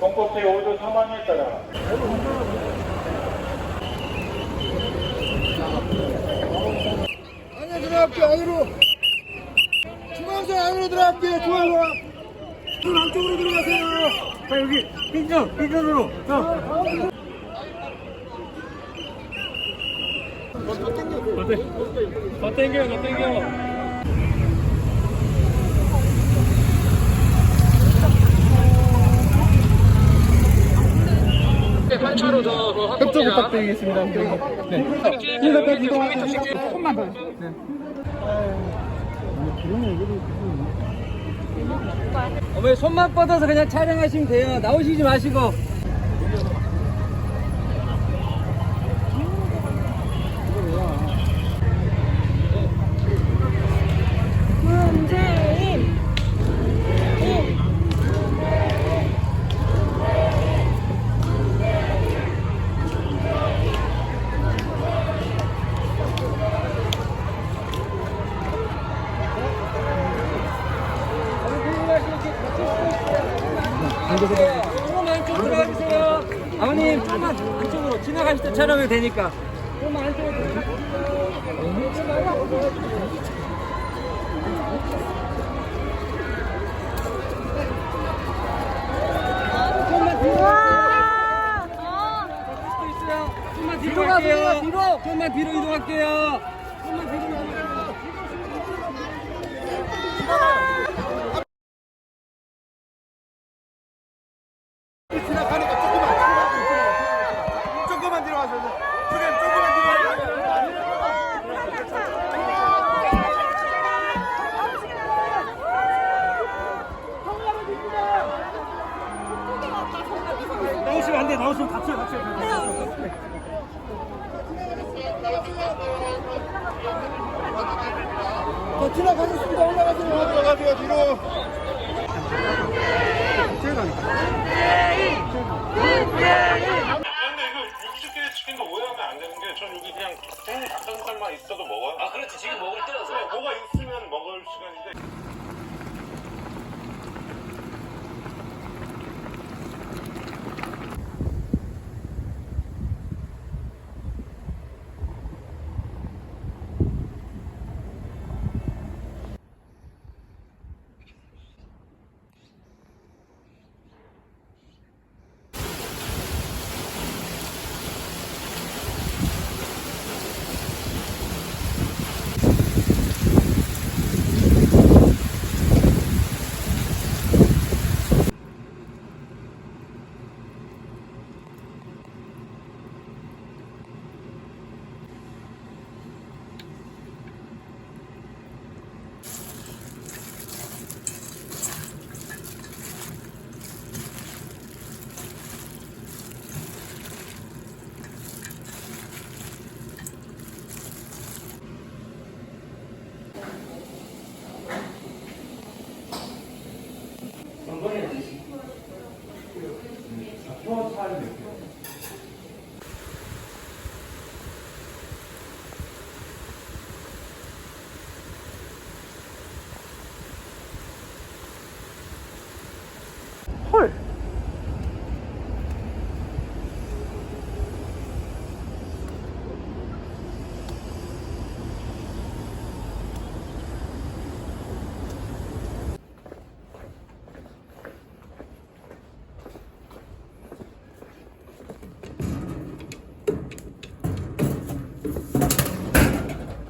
공법대 5도 3만에 따라 안에 들어갈게요 안으로. 중앙선 안으로 들어갈게요 중앙선. 문 안쪽으로 들어가세요. 자 여기 빈전 빈전으로. 자. 어때? 더 땡겨 더 땡겨 협조 부탁드리겠습니다. 네. 힐러까지 이동하겠습니다. 조금만 더. 네. 어머니 손만 뻗어서 그냥 촬영하시면 돼요. 나오시지 마시고. 문재인 조금만 안쪽으로 들어가주세요. 아버님, 조금만 안쪽으로 지나가실 때 촬영이 되니까. 조금만 안쪽으로. 조금만 뒤로 와 어. 뒤로 갈게요. 뒤로. 조금만 뒤로 이동할게요. 조금만 뒤로 이동할게요. 지나가니까 조금만 조금만 조금만 뒤로 가세요 선생님 조금만 뒤로 가세요 나오시면 안 돼. 나오시면 다쳐요. 다쳐요. 더 지나가겠습니다. 올라가세요. 들어가세요 뒤로. 근데 이거 육식끼리 치킨도 오해하면 안 되는 게 전 여기 그냥 생일 닭가슴살만 있어도 먹어요. 아 그렇지. 지금 먹을 때라서. 뭐가 있으면 먹을 시간인데 쌀몇 개. 헐.